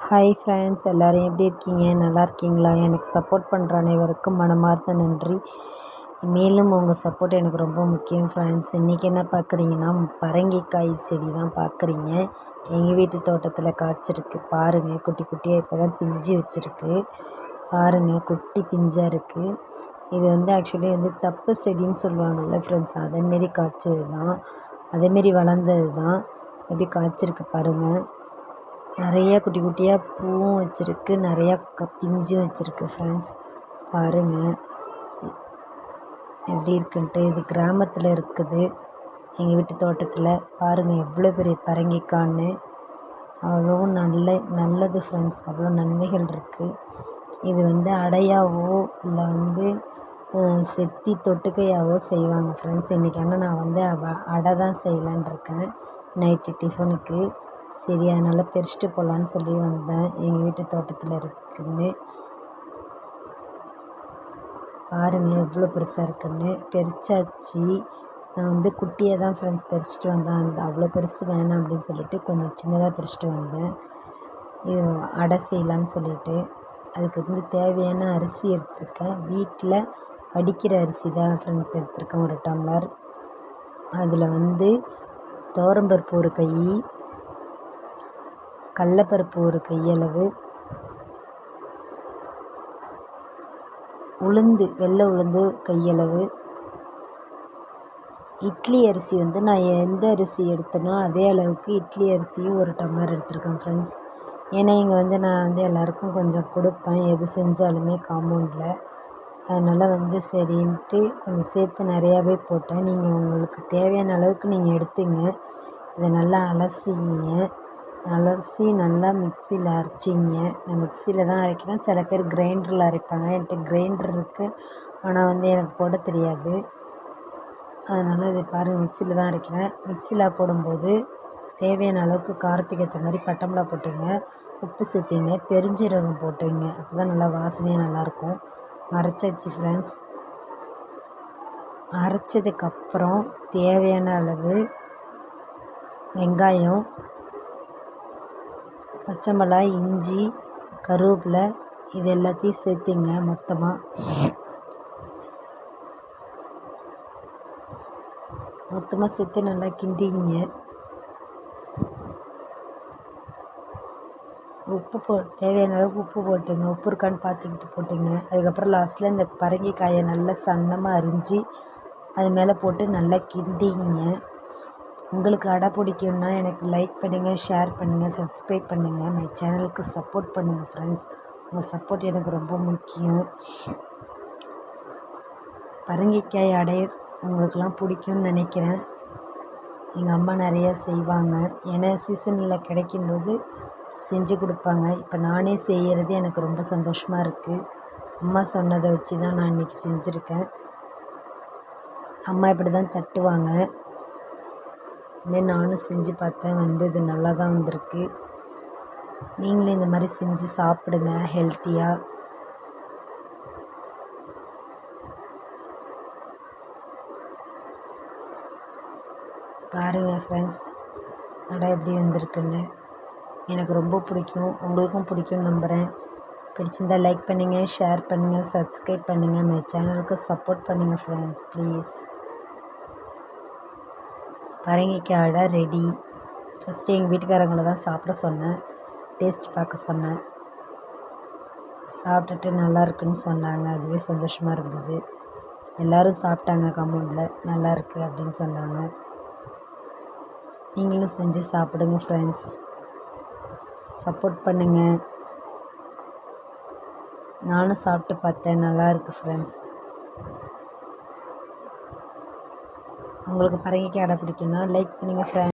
Hi friends எல்லோரும் எப்படி இருக்கீங்க? நல்லா இருக்கீங்களா? எனக்கு சப்போர்ட் பண்ணுற அனைவருக்கும் மனமார்ந்த நன்றி. மேலும் உங்கள் சப்போர்ட் எனக்கு ரொம்ப முக்கியம் ஃப்ரெண்ட்ஸ் இன்றைக்கி என்ன பார்க்குறீங்கன்னா பரங்கிக்காய் செடி தான் பார்க்குறீங்க. எங்கள் வீட்டு தோட்டத்தில் காய்ச்சிருக்கு. பாருங்கள் குட்டி குட்டியாக இப்போ தான் பிஞ்சு வச்சுருக்கு. பாருங்கள் குட்டி பிஞ்சாக இருக்குது இது வந்து ஆக்சுவலி வந்து தப்பு செடின்னு சொல்லுவாங்கள்ல ஃப்ரெண்ட்ஸ் அதேமாரி காய்ச்சது தான் அதேமாரி வளர்ந்தது தான் எப்படி காய்ச்சிருக்கு பாருங்கள் நிறைய குட்டி குட்டியாக பூவும் வச்சுருக்கு. நிறையா க பிஞ்சும் வச்சுருக்கு ஃப்ரெண்ட்ஸ் பாருங்கள் எப்படி இருக்குன்ட்டு இது கிராமத்தில் இருக்குது. எங்கள் வீட்டு தோட்டத்தில். பாருங்கள் எவ்வளோ பெரிய பரங்கிக்கான்னு. அவ்வளோ நல்ல நல்லது ஃப்ரெண்ட்ஸ் அவ்வளோ நன்மைகள் இருக்குது இது வந்து அடையாவோ இல்லை வந்து செத்தி தொட்டுக்கையாவோ செய்வாங்க ஃப்ரெண்ட்ஸ் இன்றைக்கி ஆனால் நான் வந்து அடை தான் செய்யலான் இருக்கேன். நைட்டு டிஃபனுக்கு சரி அதனால் பறிச்சிட்டு போகலான்னு சொல்லி வந்தேன். எங்கள் வீட்டு தோட்டத்தில் இருக்குன்னு. பாருங்கள் எவ்வளோ பெருசாக இருக்குன்னு. பறிச்சாச்சு நான் வந்து குட்டியை தான் ஃப்ரெண்ட்ஸ் பறிச்சிட்டு வந்தேன். அந்த அவ்வளோ பெருசு வேணாம் அப்படின்னு சொல்லிட்டு கொஞ்சம் சின்னதாக பறிச்சிட்டு வந்தேன். இது அடை செய்யலான்னு சொல்லிட்டு. அதுக்கு வந்து தேவையான அரிசி எடுத்திருக்கேன். வீட்டில் வடிக்கிற அரிசி தான் ஃப்ரெண்ட்ஸ் எடுத்திருக்கேன். ஒரு டம்ளர் அதில் வந்து துவரம்பருப்பு ஒரு கை கடலப்பருப்பு ஒரு கையளவு. உளுந்து வெள்ளை உளுந்து கையளவு. இட்லி அரிசி வந்து நான் எந்த அரிசி எடுத்தேனோ அதே அளவுக்கு இட்லி அரிசியும் ஒரு டம்ளர் எடுத்திருக்கேன் ஃப்ரெண்ட்ஸ் ஏன்னா இங்கே வந்து நான் வந்து எல்லாருக்கும் கொஞ்சம் கொடுப்பேன். எது செஞ்சாலுமே காம்பவுண்டில் அதனால் வந்து சரின்ட்டு கொஞ்சம் சேர்த்து நிறையாவே போட்டேன். நீங்கள் உங்களுக்கு தேவையான அளவுக்கு நீங்கள் எடுத்துங்க. இதை நல்லா அலசிங்க. அலசி நல்லா மிக்சியில் அரைச்சிங்க. நான் மிக்சியில் தான் அரைக்கிறேன். சில பேர் கிரைண்டரில் அரைப்பாங்க. என்கிட்ட கிரைண்டர் இருக்குது ஆனால் வந்து எனக்கு போட தெரியாது. அதனால் இது பாருங்கள் மிக்சியில் தான் அரைக்கிறேன். மிக்சியில் போடும்போது தேவையான அளவுக்கு காரத்துக்கு ஏற்ற மாதிரி பட்டை போட்டுங்க. உப்பு சேர்த்திங்க. பெருஞ்சீரகம் போட்டுங்க. அப்போ தான் நல்லா வாசனையாக நல்லாயிருக்கும். அரைச்சாச்சு ஃப்ரெண்ட்ஸ் அரைச்சதுக்கப்புறம் தேவையான அளவு வெங்காயம் பச்சை மிளகாய் இஞ்சி கருவேப்பிலை இது எல்லாத்தையும் சேர்த்திங்க மொத்தமாக மொத்தமாக சேர்த்து நல்லா கிண்டிங்க. உப்பு போ தேவையான அளவுக்கு உப்பு போட்டுங்க. உப்பு இருக்கான்னு பார்த்துக்கிட்டு போட்டுங்க. அதுக்கப்புறம் லாஸ்ட்டில் இந்த பரங்கிக்காயை நல்லா சன்னமாக அரிஞ்சு அது மேலே போட்டு நல்லா கிண்டிங்க. உங்களுக்கு அடை பிடிக்கும்னா எனக்கு லைக் பண்ணுங்கள் ஷேர் பண்ணுங்கள் சப்ஸ்கிரைப் பண்ணுங்கள் மை சேனலுக்கு சப்போர்ட் பண்ணுங்கள் ஃப்ரெண்ட்ஸ் உங்கள் சப்போர்ட் எனக்கு ரொம்ப முக்கியம். பரங்கிக்காய் அடை உங்களுக்கெல்லாம் பிடிக்கும்னு நினைக்கிறேன். எங்கள் அம்மா நிறையா செய்வாங்க. ஏன்னா சீசனில் கிடைக்கும்போது செஞ்சு கொடுப்பாங்க. இப்போ நானே செய்கிறது எனக்கு ரொம்ப சந்தோஷமாக இருக்குது அம்மா சொன்னதை வச்சு தான் நான் இன்றைக்கி செஞ்சுருக்கேன். அம்மா இப்படி தான் தட்டுவாங்க. இதுமாரி நானும் செஞ்சு பார்த்தேன். வந்து இது நல்லா தான் வந்திருக்கு. நீங்களும் இந்த மாதிரி செஞ்சு சாப்பிடுங்க ஹெல்த்தியாக பாருங்கள் ஃப்ரெண்ட்ஸ் அடை எப்படி வந்திருக்குன்னு. எனக்கு ரொம்ப பிடிக்கும். உங்களுக்கும் பிடிக்கும் நம்புகிறேன் பிடிச்சிருந்தா லைக் பண்ணுங்கள் ஷேர் பண்ணுங்கள் சப்ஸ்கிரைப் பண்ணுங்கள் மை சேனலுக்கு சப்போர்ட் பண்ணுங்கள் ஃப்ரெண்ட்ஸ் ப்ளீஸ் பரங்கிக்காய் அடை ரெடி ஃபஸ்ட்டு எங்கள் வீட்டுக்காரங்களை தான் சாப்பிட சொன்னேன். டேஸ்ட் பார்க்க சொன்னேன். சாப்பிட்டுட்டு நல்லா இருக்குன்னு சொன்னாங்க. அதுவே சந்தோஷமாக இருந்தது. எல்லோரும் சாப்பிட்டாங்க கம்பௌண்டில் நல்லா இருக்குது அப்படின்னு சொன்னாங்க. நீங்களும் செஞ்சு சாப்பிடுங்க ஃப்ரெண்ட்ஸ் சப்போர்ட் பண்ணுங்கள் நானும் சாப்பிட்டு பார்த்தேன். நல்லா இருக்குது ஃப்ரெண்ட்ஸ் உங்களுக்கு பரங்கிக்காய் அடை பிடிக்குன்னா லைக் பண்ணுங்கள் ஃப்ரெண்ட்ஸ்